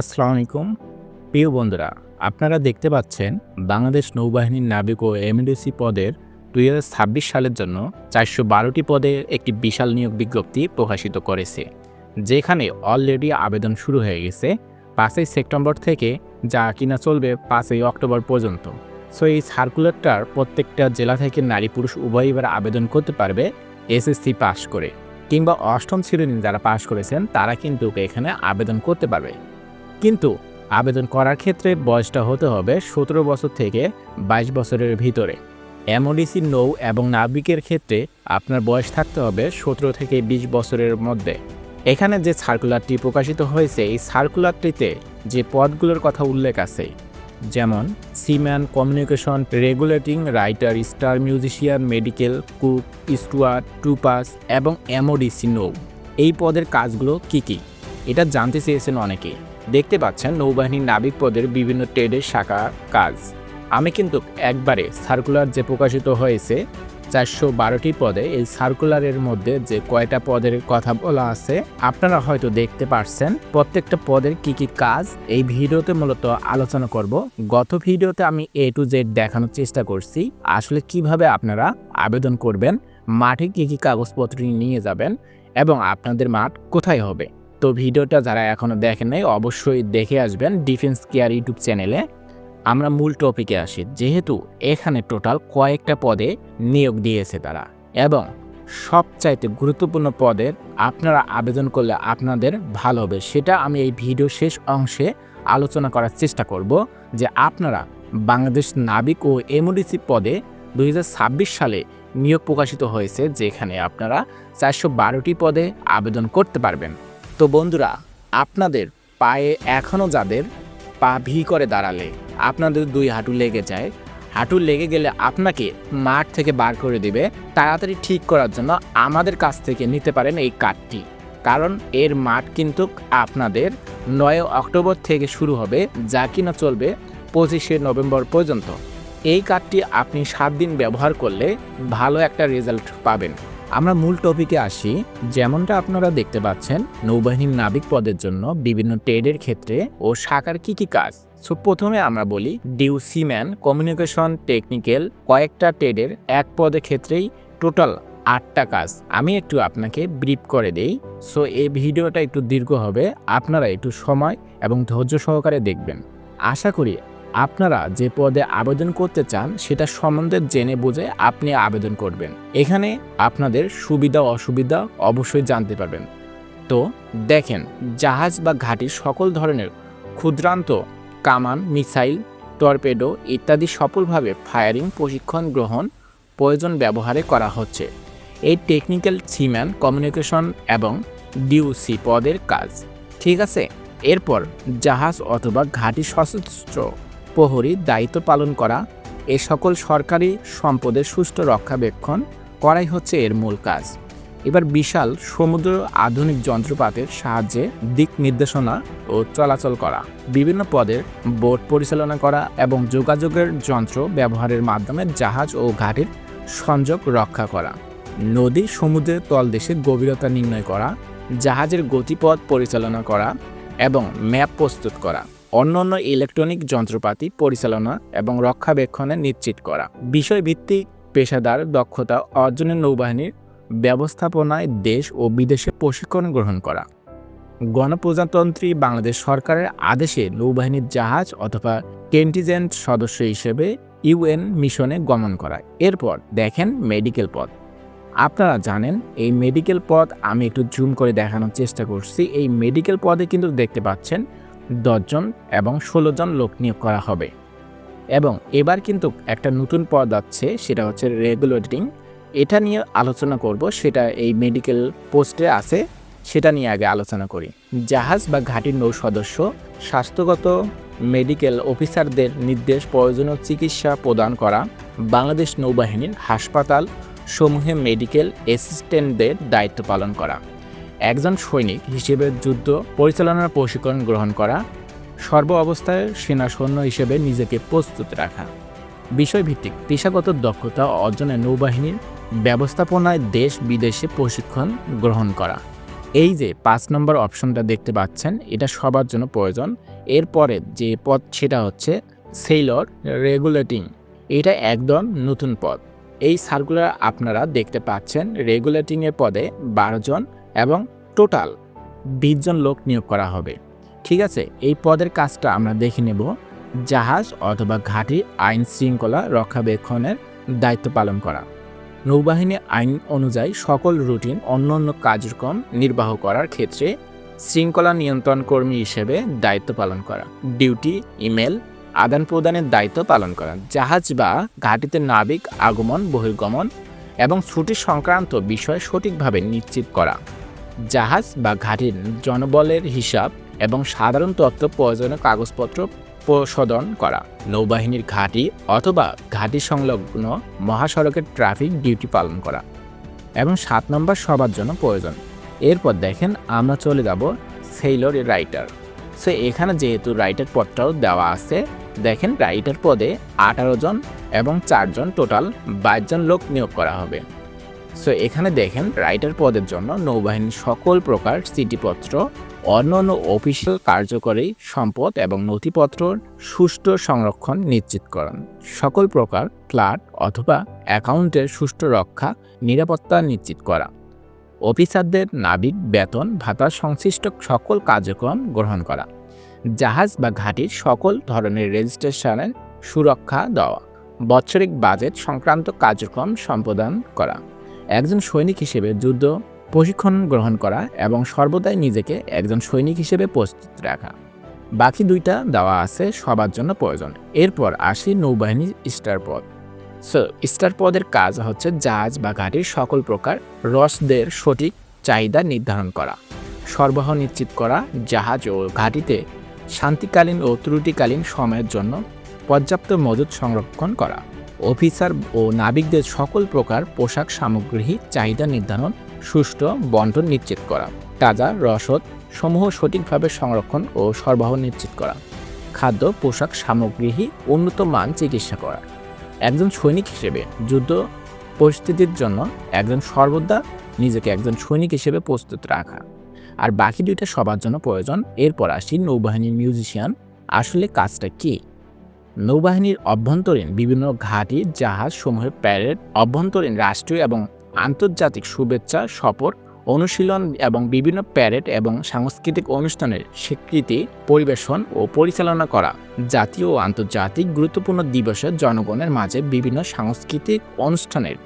আসসালামু আলাইকুম। প্রিয় বন্ধুরা, আপনারা দেখতে পাচ্ছেন বাংলাদেশ নৌবাহিনীর নাবিক ও এমডিসি পদের দুই হাজার ছাব্বিশ সালের জন্য চারশো বারোটি পদের একটি বিশাল নিয়োগ বিজ্ঞপ্তি প্রকাশিত করেছে, যেখানে অলরেডি আবেদন শুরু হয়ে গেছে পাঁচই সেপ্টেম্বর থেকে যা কিনা চলবে পাঁচই অক্টোবর পর্যন্ত। সো এই সার্কুলারটার প্রত্যেকটা জেলা থেকে নারী পুরুষ উভয়ই এবার আবেদন করতে পারবে এসএসসি পাস করে, কিংবা অষ্টম শ্রেণি যারা পাস করেছেন তারা কিন্তু এখানে আবেদন করতে পারবে। কিন্তু আবেদন করার ক্ষেত্রে বয়সটা হতে হবে সতেরো বছর থেকে বাইশ বছরের ভিতরে। এমওডিসি নৌ এবং নাবিকের ক্ষেত্রে আপনার বয়স থাকতে হবে সতেরো থেকে বিশ বছরের মধ্যে। এখানে যে সার্কুলারটি প্রকাশিত হয়েছে, এই সার্কুলারটিতে যে পদগুলোর কথা উল্লেখ আছে, যেমন seaman communication regulating writer store musician medical cook steward topass এবং এমওডিসি নৌ এই পদের কাজগুলো কি কি? এটা জানতে চেয়েছেন অনেকেই। দেখতে পাচ্ছেন নৌবাহিনীর নাবিক পদের বিভিন্ন ট্রেডের শাখা কাজ। আমি কিন্তু একবারে সার্কুলার যে প্রকাশিত হয়েছে, চারশো বারোটি পদে এই সার্কুলারের মধ্যে যে কয়টা পদের কথা বলা আছে, আপনারা হয়তো দেখতে পারছেন প্রত্যেকটা পদের কি কি কাজ। এই ভিডিওতে মূলত আলোচনা করব। গত ভিডিওতে আমি এ টু জেড দেখানোর চেষ্টা করছি, আসলে কীভাবে আপনারা আবেদন করবেন, মাঠে কি কি কাগজপত্র নিয়ে যাবেন এবং আপনাদের মাঠ কোথায় হবে। তো ভিডিওটা যারা এখনও দেখেন নাই, অবশ্যই দেখে আসবেন ডিফেন্স কেয়ার ইউটিউব চ্যানেলে। আমরা মূল টপিকে আসি, যেহেতু এখানে টোটাল কয়েকটা পদে নিয়োগ দিয়েছে তারা। এবং সবচাইতে গুরুত্বপূর্ণ পদের আপনারা আবেদন করলে আপনাদের ভালো হবে। সেটা আমি এই ভিডিও শেষ অংশে আলোচনা করার চেষ্টা করব যে আপনারা বাংলাদেশ নাবিক ও এমওডিসি পদে দু হাজার ছাব্বিশ সালে নিয়োগ প্রকাশিত হয়েছে, যেখানে আপনারা চারশো বারোটি পদে আবেদন করতে পারবেন। তো বন্ধুরা, আপনাদের পায়ে এখনও যাদের পা ভি করে দাঁড়ালে, আপনাদের দুই হাঁটু লেগে যায়। হাঁটু লেগে গেলে আপনাকে মাঠ থেকে বার করে দিবে। তাড়াতাড়ি ঠিক করার জন্য আমাদের কাছ থেকে নিতে পারেন এই কার্ডটি কারণ এর মাঠ কিন্তু আপনাদের নয় অক্টোবর থেকে শুরু হবে, যা কিনা চলবে পঁচিশে নভেম্বর পর্যন্ত। এই কার্ডটি আপনি সাত দিন ব্যবহার করলে ভালো একটা রেজাল্ট পাবেন। আমরা মূল টপিকে আসি, যেমনটা আপনারা দেখতে পাচ্ছেন, নৌবাহিনীর নাবিক পদের জন্য বিভিন্ন ট্রেডের ক্ষেত্রে ও শাখার কি কি কাজ। সো প্রথমে আমরা বলি, ডিউ সিম্যান কমিউনিকেশন টেকনিক্যাল কয়েকটা ট্রেডের এক পদের ক্ষেত্রেই টোটাল আটটা কাজ। আমি একটু আপনাকে ব্রিফ করে দেই। সো এই ভিডিওটা একটু দীর্ঘ হবে, আপনারা একটু সময় এবং ধৈর্য সহকারে দেখবেন। আশা করি আপনারা যে পদে আবেদন করতে চান, সেটা সম্বন্ধে জেনে বুঝে আপনি আবেদন করবেন। এখানে আপনাদের সুবিধা, অসুবিধা অবশ্যই জানতে পারবেন। তো দেখেন, জাহাজ বা ঘাঁটির সকল ধরনের ক্ষুদ্রান্ত কামান, মিসাইল, টর্পেডো ইত্যাদি সফলভাবে ফায়ারিং, প্রশিক্ষণ গ্রহণ, প্রয়োজন ব্যবহারে করা হচ্ছে। এই টেকনিক্যাল সিম্যান কমিউনিকেশন এবং ডিউসি পদের কাজ। ঠিক আছে? এরপর জাহাজ অথবা ঘাঁটি সশস্ত্র প্রহরী দায়িত্ব পালন করা এ সকল সরকারি সম্পদের সুষ্ঠু রক্ষাবেক্ষণ করাই হচ্ছে এর মূল কাজ। এবার বিশাল সমুদ্র আধুনিক যন্ত্রপাতের সাহায্যে দিক নির্দেশনা ও চলাচল করা, বিভিন্ন পদের বোট পরিচালনা করা এবং যোগাযোগের যন্ত্র ব্যবহারের মাধ্যমে জাহাজ ও ঘাটির সংযোগ রক্ষা করা, নদী সমুদ্রের তলদেশের গভীরতা নির্ণয় করা, জাহাজের গতিপথ পরিচালনা করা এবং ম্যাপ প্রস্তুত করা। অন্যান্য ইলেকট্রনিক যন্ত্রপাতি পরিচালনা এবং রক্ষাবেক্ষণে নিশ্চিত করা। বিষয়ভিত্তিক পেশাদার দক্ষতা অর্জনের নৌবাহিনীর ব্যবস্থাপনায় দেশ ও বিদেশে প্রশিক্ষণ গ্রহণ করা। গণপ্রজাতন্ত্রী বাংলাদেশ সরকারের আদেশে নৌবাহিনীর জাহাজ অথবা কেন্টিজেন্ট সদস্য হিসেবে ইউএন মিশনে গমন করা। এরপর দেখেন মেডিকেল পদ। আপনারা জানেন, এই মেডিকেল পদ আমি একটু জুম করে দেখানোর চেষ্টা করছি। এই মেডিকেল পদে কিন্তু দেখতে পাচ্ছেন দশজন এবং ষোলো জন লোক নিয়োগ করা হবে। এবং এবার কিন্তু একটা নতুন পদ আছে, সেটা হচ্ছে রেগুলেটিং। এটা নিয়ে আলোচনা করব, সেটা এই মেডিকেল পোস্টে আছে, সেটা নিয়ে আগে আলোচনা করি। জাহাজ বা ঘাটির নৌ সদস্য, স্বাস্থ্যগত মেডিকেল অফিসারদের নির্দেশ প্রয়োজনীয় চিকিৎসা প্রদান করা, বাংলাদেশ নৌবাহিনীর হাসপাতাল সমূহে মেডিকেল অ্যাসিস্ট্যান্টদের দায়িত্ব পালন করা। একজন সৈনিক হিসেবে যুদ্ধ পরিচালনার প্রশিক্ষণ গ্রহণ করা, সর্ব অবস্থায় সেনা সৈন্য হিসেবে নিজেকে প্রস্তুত রাখা। বিষয়ভিত্তিক পেশাগত দক্ষতা অর্জনে নৌবাহিনীর ব্যবস্থাপনায় দেশ বিদেশে প্রশিক্ষণ গ্রহণ করা। এই যে পাঁচ নম্বর অপশনটা দেখতে পাচ্ছেন, এটা সবার জন্য প্রয়োজন। এরপরে যে পদ সেটা হচ্ছে সেইলর রেগুলেটিং এটা একদম নতুন পদ এই সার্কুলার আপনারা দেখতে পাচ্ছেন রেগুলেটিংয়ের পদে বারো জন এবং টোটাল বিশ জন লোক নিয়োগ করা হবে। ঠিক আছে, এই পদের কাজটা আমরা দেখে নেব। জাহাজ অথবা ঘাঁটি আইন শৃঙ্খলা রক্ষাবেক্ষণের দায়িত্ব পালন করা। নৌবাহিনী আইন অনুযায়ী সকল রুটিন অন্য অন্য কার্যক্রম নির্বাহ করার ক্ষেত্রে শৃঙ্খলা নিয়ন্ত্রণ কর্মী হিসেবে দায়িত্ব পালন করা। ডিউটি, ইমেল, আদান প্রদানের দায়িত্ব পালন করা। জাহাজ বা ঘাঁটিতে নাবিক আগমন, বহির্গমন এবং ছুটি সংক্রান্ত বিষয় সঠিকভাবে নিশ্চিত করা। জাহাজ বা ঘাঁটির জনবলের হিসাব এবং সাধারণ তথ্য প্রয়োজনীয় কাগজপত্র প্রশোধন করা। নৌবাহিনীর ঘাঁটি অথবা ঘাঁটি সংলগ্ন মহাসড়কের ট্রাফিক ডিউটি পালন করা এবং সাত নম্বর সবার জন্য প্রয়োজন। এরপর দেখেন আমরা চলে যাব সেইলর রাইটার। সো, এখানে যেহেতু রাইটার পদটাও দেওয়া আছে, দেখেন রাইটার পদে আঠারো জন এবং চারজন টোটাল বাইশ জন লোক নিয়োগ করা হবে। সো এখানে দেখেন রাইটার পদের জন্য নৌবাহিনীর সকল প্রকার চিঠিপত্র, অন্যান্য অফিসিয়াল কার্যকরী সম্পদ এবং নথিপত্র সুষ্ঠু সংরক্ষণ নিশ্চিত করেন। সকল প্রকার ফ্ল্যাট অথবা অ্যাকাউন্টের সুষ্ঠু রক্ষা, নিরাপত্তা নিশ্চিত করা। অফিসারদের নাবিক বেতন ভাতা সংশ্লিষ্ট সকল কার্যক্রম গ্রহণ করা। জাহাজ বা ঘাঁটির সকল ধরনের রেজিস্ট্রেশনের সুরক্ষা দেওয়া। বৎসরিক বাজেট সংক্রান্ত কার্যক্রম সম্পাদন করা। একজন সৈনিক হিসেবে যুদ্ধ, প্রশিক্ষণ গ্রহণ করা এবং সর্বদাই নিজেকে একজন সৈনিক হিসেবে প্রস্তুত রাখা। বাকি দুইটা দেওয়া আছে সবার জন্য প্রয়োজন। এরপর আসি নৌবাহিনী স্টার পদ। সো স্টার পদের কাজ হচ্ছে জাহাজ বা ঘাটির সকল প্রকার রসদের সঠিক চাহিদা নির্ধারণ করা, সরবরাহ নিশ্চিত করা, জাহাজ ও ঘাটিতে শান্তিকালীন ও ত্রুটিকালীন সময়ের জন্য পর্যাপ্ত মজুদ সংরক্ষণ করা। অফিসার ও নাবিকদের সকল প্রকার পোশাক সামগ্রী চাহিদা নির্ধারণ, সুষ্ঠু বন্টন নিশ্চিত করা, তাজা রসদ সমূহ সঠিকভাবে সংরক্ষণ ও সরবরাহ নিশ্চিত করা, খাদ্য, পোশাক সামগ্রী উন্নত মান চিকিৎসা করা। একজন সৈনিক হিসেবে যুদ্ধ পরিস্থিতির জন্য একজন সর্বদা নিজেকে একজন সৈনিক হিসেবে প্রস্তুত রাখা। আর বাকি দুইটা সবার জন্য প্রয়োজন। এরপর আসি নৌবাহিনীর মিউজিশিয়ান। আসলে কাজটা কী? নৌবাহিনীর অভ্যন্তরীণ বিভিন্ন ঘাঁটি, জাহাজ সমূহের প্যারেড, অভ্যন্তরীণ রাষ্ট্রীয় এবং আন্তর্জাতিক শুভেচ্ছা সফর অনুশীলন এবং বিভিন্ন প্যারেড এবং সাংস্কৃতিক অনুষ্ঠানের স্বীকৃতি, পরিবেশন ও পরিচালনা করা। জাতীয় ও আন্তর্জাতিক গুরুত্বপূর্ণ দিবসে জনগণের মাঝে বিভিন্ন সাংস্কৃতিক অনুষ্ঠানের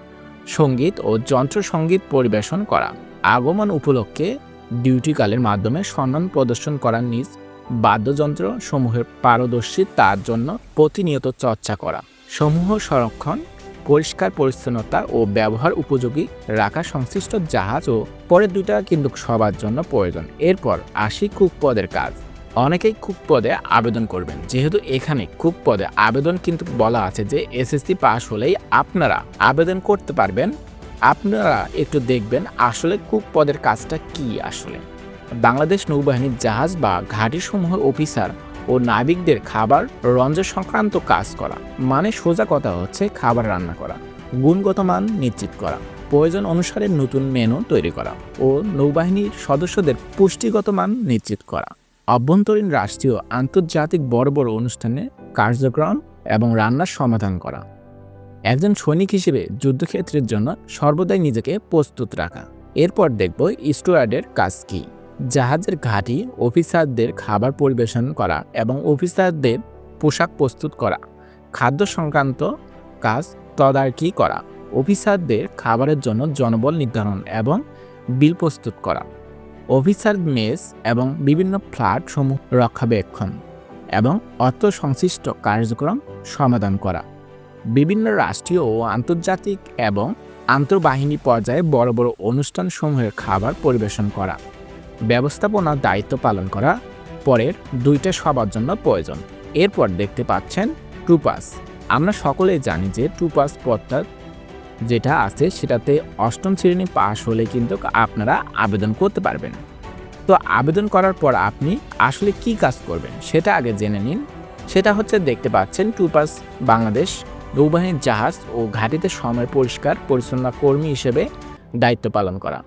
সংগীত ও যন্ত্র সংগীত পরিবেশন করা। আগমন উপলক্ষে ডিউটিকালের মাধ্যমে সম্মান প্রদর্শন করা নিজ বাদ্যযন্ত্র সমূহের পারদর্শী তার জন্য প্রতিনিয়ত চর্চা করা। সমূহ সংরক্ষণ, পরিষ্কার পরিচ্ছন্নতা ও ব্যবহার উপযোগী রাখা সংশ্লিষ্ট জাহাজ ও পরের দুইটা কিন্তু সবার জন্য প্রয়োজন। এরপর আসি কুক পদের কাজ। অনেকেই কুক পদে আবেদন করবেন। যেহেতু এখানে কুক পদে আবেদন কিন্তু বলা আছে যে এসএসসি পাস হলেই আপনারা আবেদন করতে পারবেন। আপনারা একটু দেখবেন আসলে কুক পদের কাজটা কি আসলে। বাংলাদেশ নৌবাহিনীর জাহাজ বা ঘাঁটিসমূহ অফিসার ও নাবিকদের খাবার রঞ্জ সংক্রান্ত কাজ করা। মানে সোজা কথা হচ্ছে খাবার রান্না করা, গুণগত মান নিশ্চিত করা, প্রয়োজন অনুসারে নতুন মেনু তৈরি করা ও নৌবাহিনীর সদস্যদের পুষ্টিগত মান নিশ্চিত করা। অভ্যন্তরীণ রাষ্ট্রীয় আন্তর্জাতিক বড় বড় অনুষ্ঠানে কার্যক্রম এবং রান্নার সমাধান করা। একজন সৈনিক হিসেবে যুদ্ধক্ষেত্রের জন্য সর্বদাই নিজেকে প্রস্তুত রাখা। এরপর দেখব স্টুয়ার্ডের কাজ কী। জাহাজের ঘাঁটি, অফিসারদের খাবার পরিবেশন করা এবং অফিসারদের পোশাক প্রস্তুত করা, খাদ্য সংক্রান্ত কাজ তদারকি করা, অফিসারদের খাবারের জন্য জনবল নির্ধারণ এবং বিল প্রস্তুত করা, অফিসার মেস এবং বিভিন্ন ফ্ল্যাট সমূহ রক্ষাবেক্ষণ এবং অর্থ সংশ্লিষ্ট কার্যক্রম সমাধান করা, বিভিন্ন রাষ্ট্রীয় ও আন্তর্জাতিক এবং আন্তর্বাহিনী পর্যায়ে বড় বড় অনুষ্ঠানসমূহের খাবার পরিবেশন করা। ব্যবস্থাপনার দায়িত্ব পালন করা পরের দুইটা সবার জন্য প্রয়োজন। এরপর দেখতে পাচ্ছেন টুপাস। আমরা সকলেই জানি যে টুপাস পদটা যেটা আছে সেটাতে অষ্টম শ্রেণি পাশ হলে কিন্তু আপনারা আবেদন করতে পারবেন। তো আবেদন করার পর আপনি আসলে কি কাজ করবেন সেটা আগে জেনে নিন। সেটা হচ্ছে দেখতে পাচ্ছেন টুপাস বাংলাদেশ নৌবাহিনীর জাহাজ ও ঘাটিতে সময় পরিষ্কার পরিচ্ছন্ন কর্মী হিসেবে দায়িত্ব পালন করা।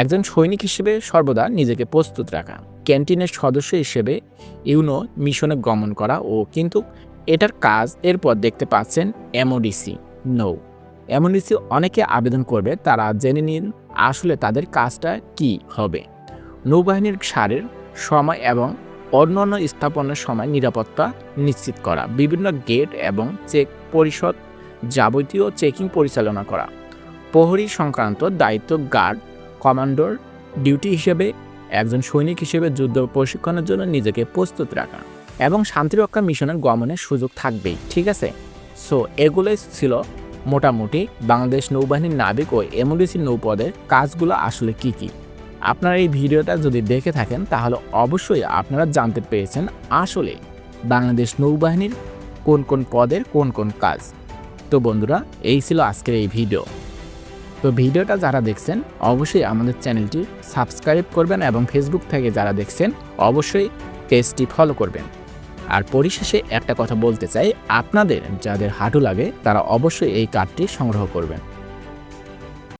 একজন সৈনিক হিসেবে সর্বদা নিজেকে প্রস্তুত রাখা, ক্যান্টিনের সদস্য হিসেবে ইউনো মিশনে গমন করা ও কিন্তু এটার কাজ এরপর দেখতে পাচ্ছেন এমওডিসি, নৌ। এমওডিসি অনেকে আবেদন করবে, তারা জেনে নিন আসলে তাদের কাজটা কি হবে। নৌবাহিনীর সারের সময় এবং অন্যান্য স্থাপনের সময় নিরাপত্তা নিশ্চিত করা, বিভিন্ন গেট এবং চেক পরিষদ যাবতীয় চেকিং পরিচালনা করা, প্রহরী সংক্রান্ত দায়িত্ব গার্ড কমান্ডোর ডিউটি হিসেবে, একজন সৈনিক হিসেবে যুদ্ধ প্রশিক্ষণের জন্য নিজেকে প্রস্তুত রাখা এবং শান্তিরক্ষা মিশনের গমনের সুযোগ থাকবেই, ঠিক আছে? সো এগুলোই ছিল মোটামুটি বাংলাদেশ নৌবাহিনীর নাবিক ও এমওডিসি নৌপদের কাজগুলো আসলে কি কি। আপনারা এই ভিডিওটা যদি দেখে থাকেন, তাহলে অবশ্যই আপনারা জানতে পেরেছেন আসলে বাংলাদেশ নৌবাহিনীর কোন কোন পদের কোন কোন কাজ। তো বন্ধুরা, এই ছিল আজকের এই ভিডিও। তো ভিডিওটা যারা দেখছেন, অবশ্যই আমাদের চ্যানেলটি সাবস্ক্রাইব করবেন এবং ফেসবুক থেকে যারা দেখছেন, অবশ্যই পেজটি ফলো করবেন। আর পরিশেষে একটা কথা বলতে চাই, আপনাদের যাদের হাঁটু লাগে, তারা অবশ্যই এই কার্ডটি সংগ্রহ করবেন।